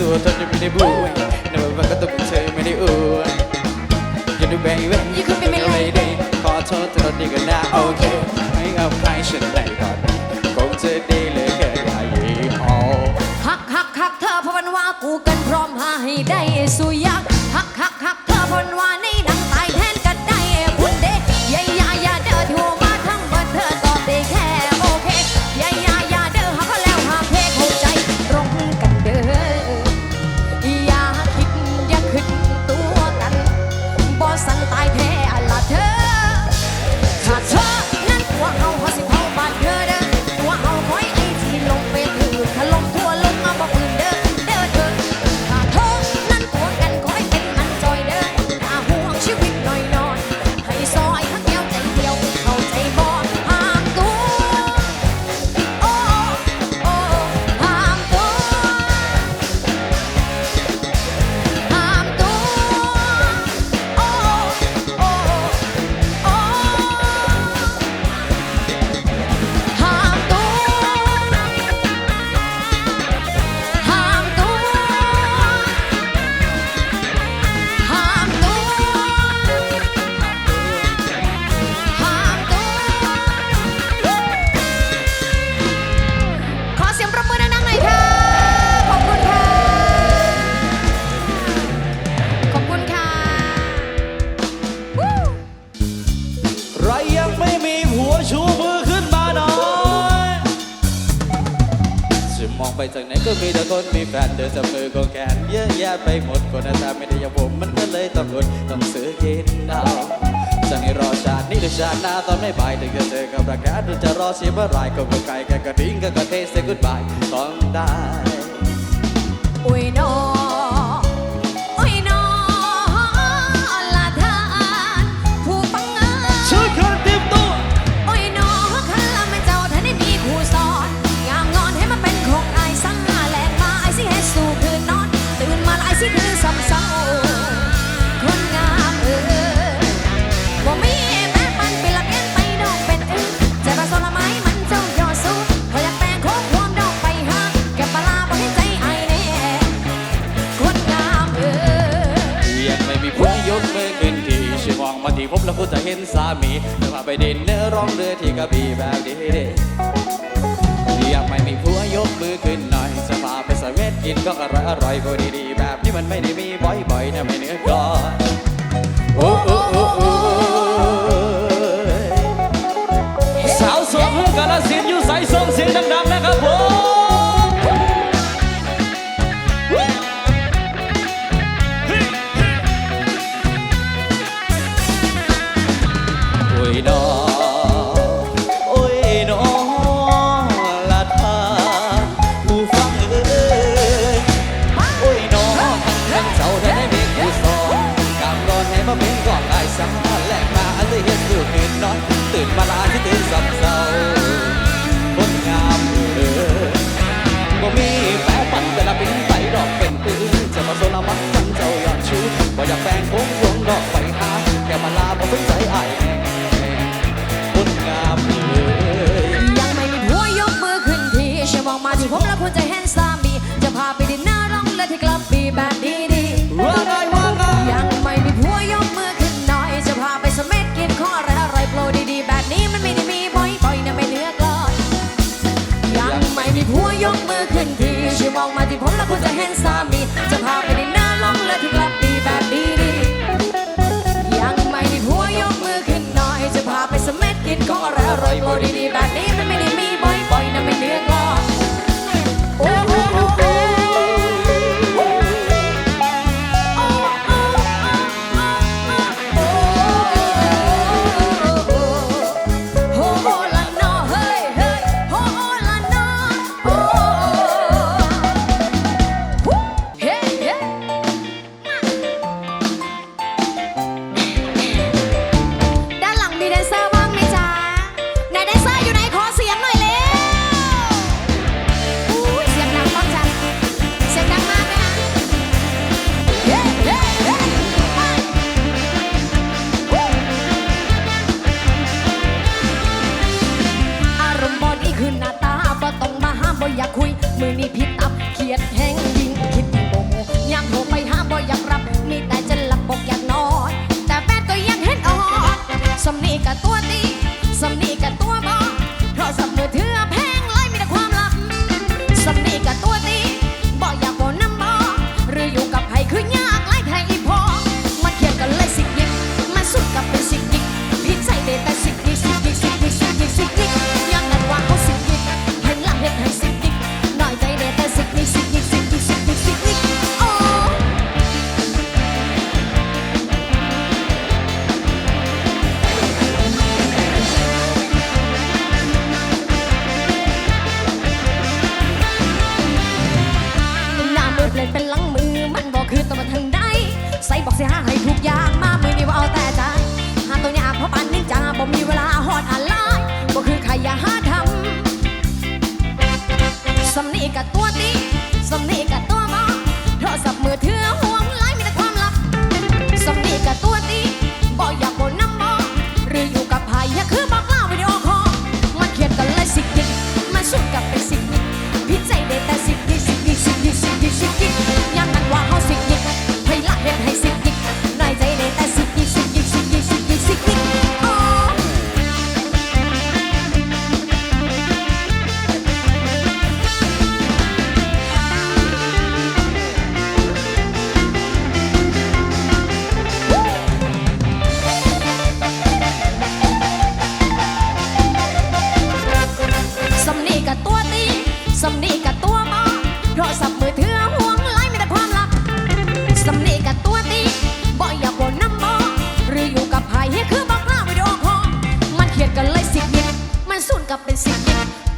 ตัวตอนยังไม่ได้บวยในวันว่าก็ต้องเนเธอไม่ได้อ้วนอย่าดูแบงเว้ยยิ่งคุณเป็นไม่ได้ขอโทษตอนนี้ก็น่าโอเคไม่เอาใครฉันไหนก่อนคงจะได้เลยแค่ใาห่หอฮักฮักฮักเธอพะวันว่ากูกันพร้อมหาให้ได้สุยัก ไม่ายถึงจะเจอกับรักแท้จะรอเสียเมื่อไรก็กไก่แค่กระทิ้งก็กระเทเสียกุดบายต้องได้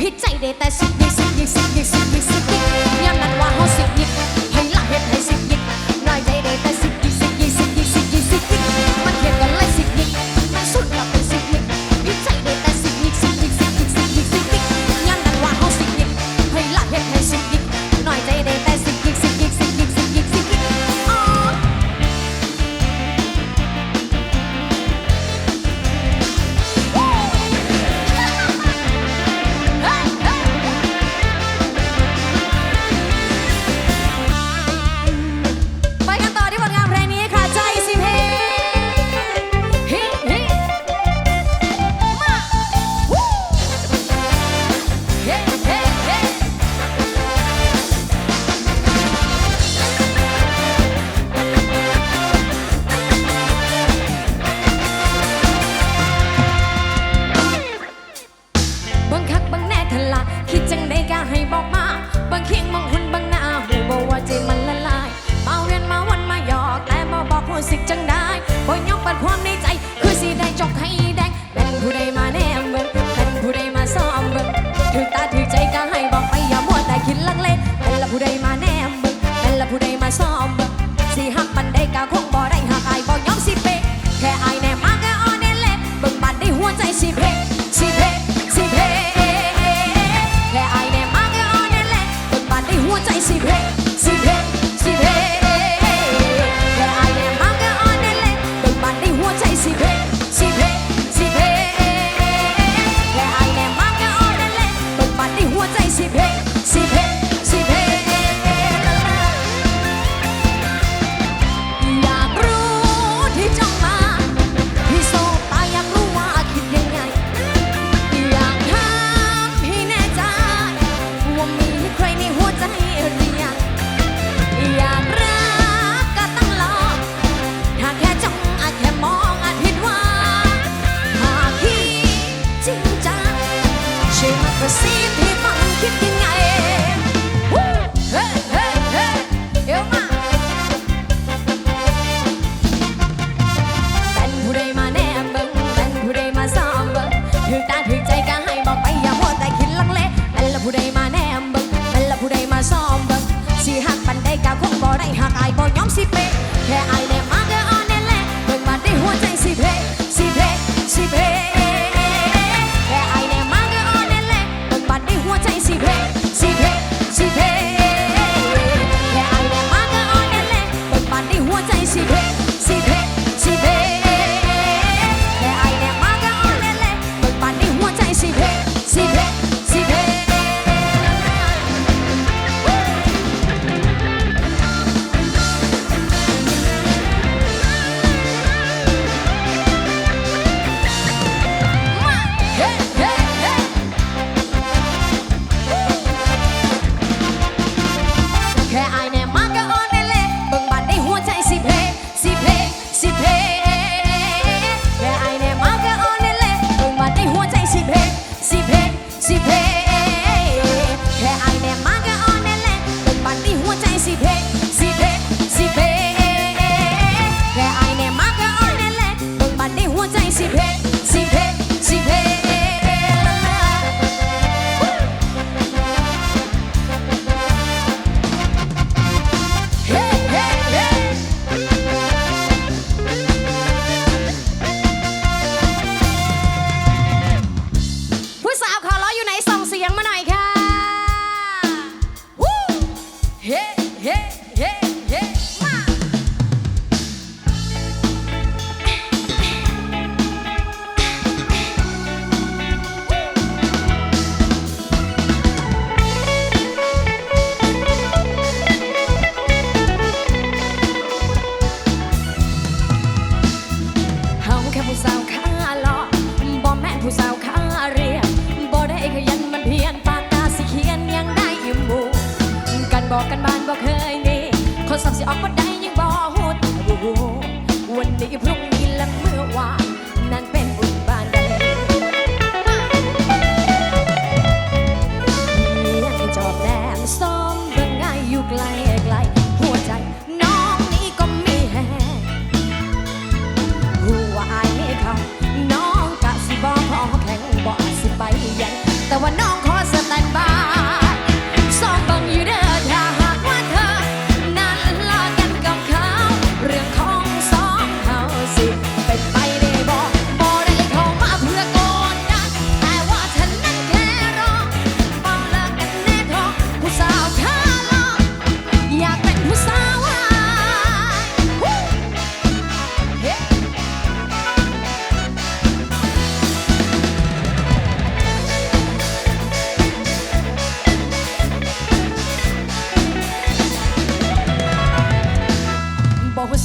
ผิดใจได้แต่สักยิ่งสักยิ่งสักยิ่งสักยิ่ง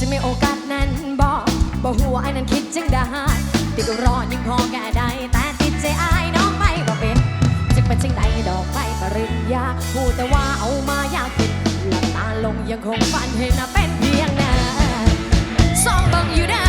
ฉันไม่โอกาสนั้นบอกบอกหัวไอ้นั้นคิดจังได้ติดร้อนยังพอแก่ใดแต่ติดใจอายน้องไม่บ่เป็นจะเป็นจังใดดอกไม้ปริญญาพูดแต่ว่าเอามายากเป็นหลับตาลงยังคงฝันเห็นน่ะเป็นเพียงนั้สองบังอยู่ได้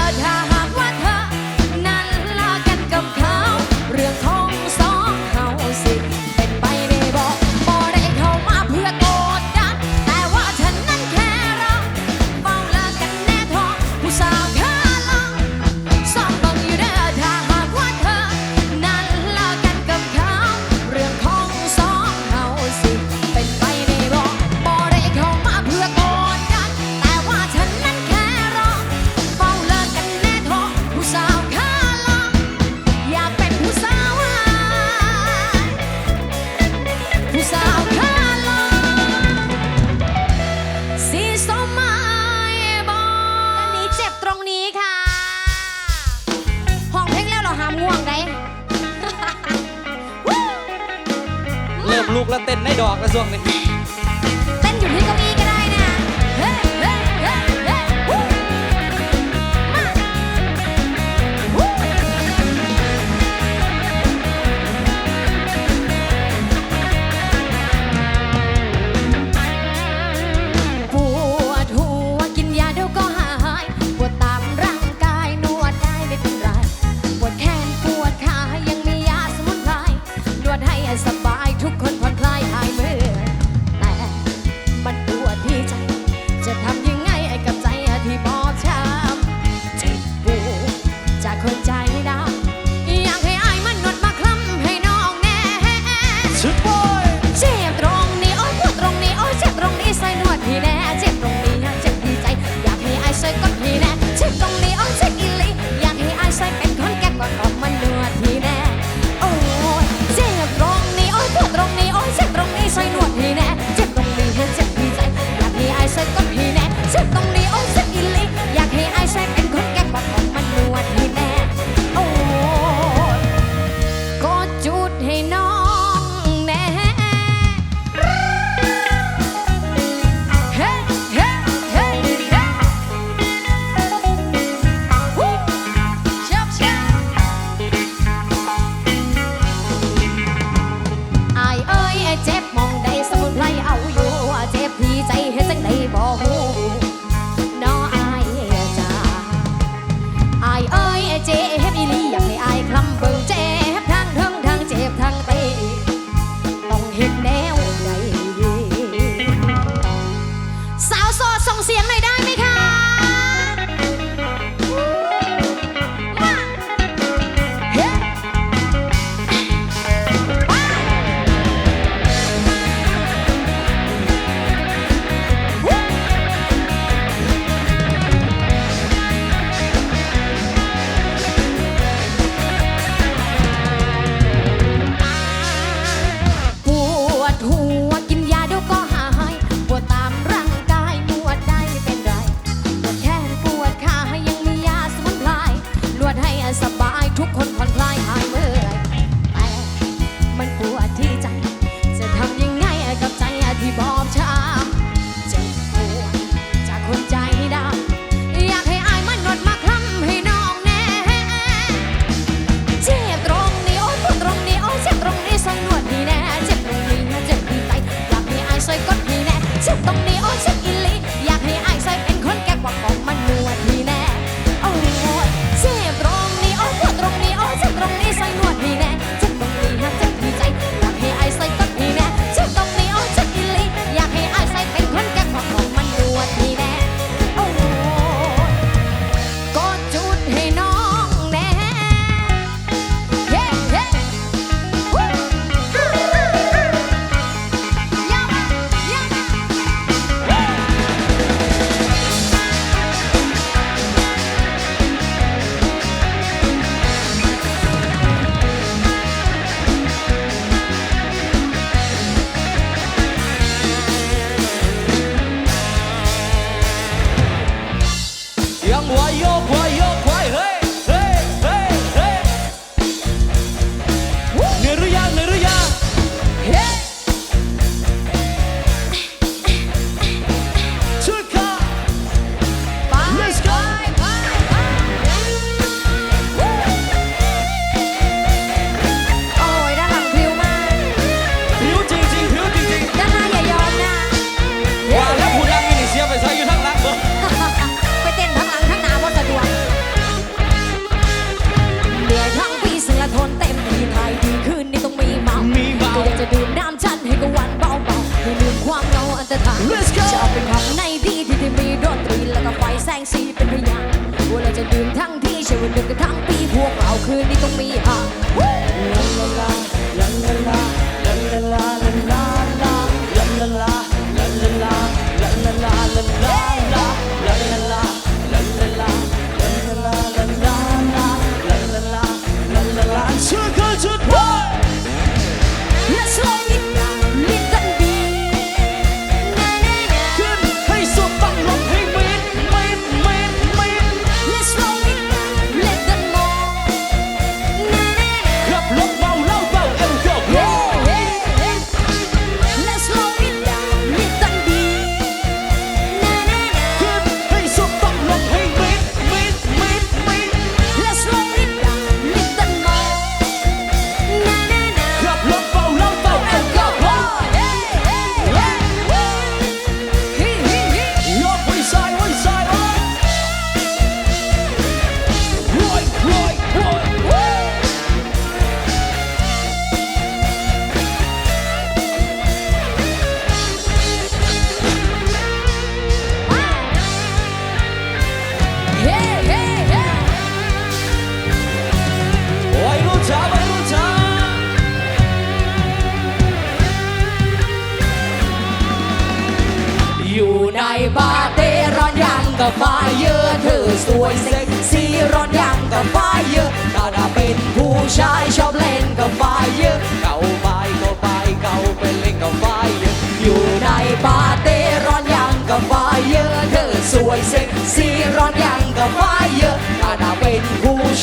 ีเป็นพยานว่าเราจะดื่มทั้งที่เชื่อว่าดื่มกันทั้งปีพวกเราคืนนี้ต้องมีฮะ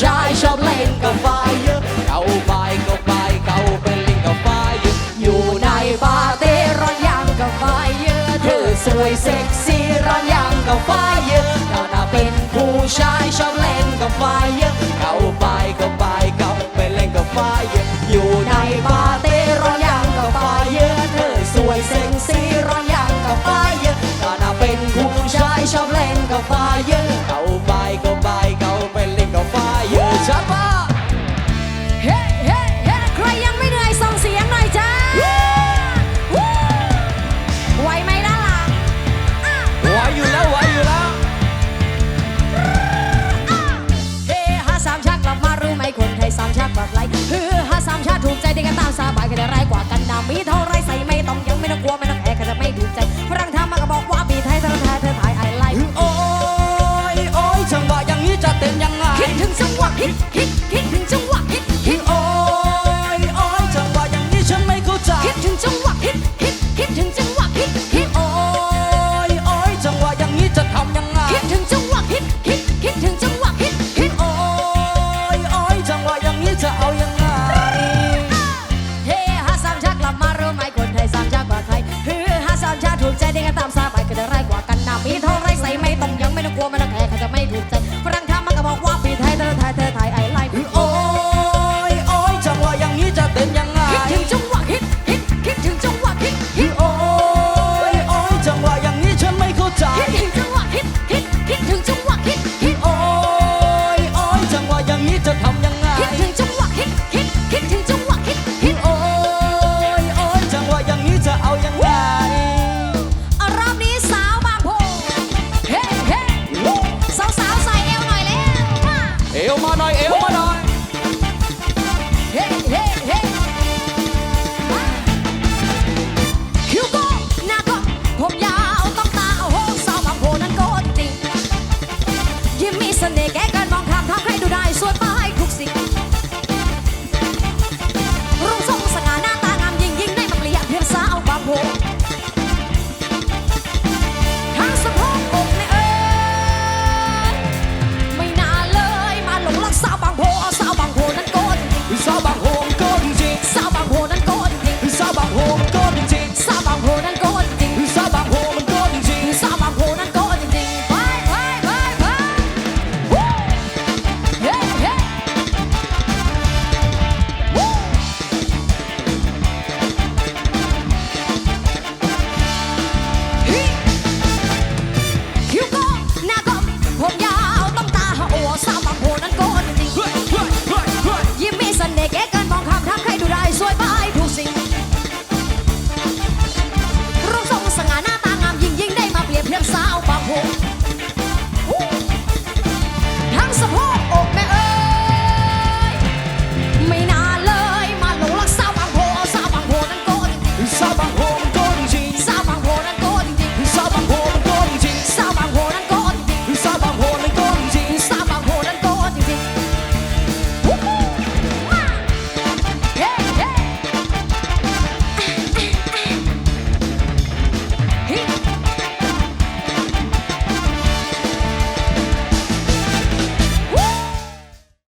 ชายชอบเล่นกับไฟเยอะเก่าไปเก่าไปเก่าไปเล่นกับไฟเยอะอยู่ในบาร์เต้ร้อนยังกับไฟเยอะเธอสวยเซ็กซี่ร้อนยังกับไฟเยอะเราน่าเป็นผู้ชายชอบเล่นกับไฟเยอะเก่าไปเก่าไปเก่าไปเล่นกับไฟเยอะอยู่ในบาร์เต้ร้อนยังกับไฟเยอะเธอสวยเซ็กซี่ร้อนยังกับไฟเยอะเราน่าเป็นผู้ชายชอบเล่นกับไฟเยอะ ชาติถูกใจเด็กกัตาม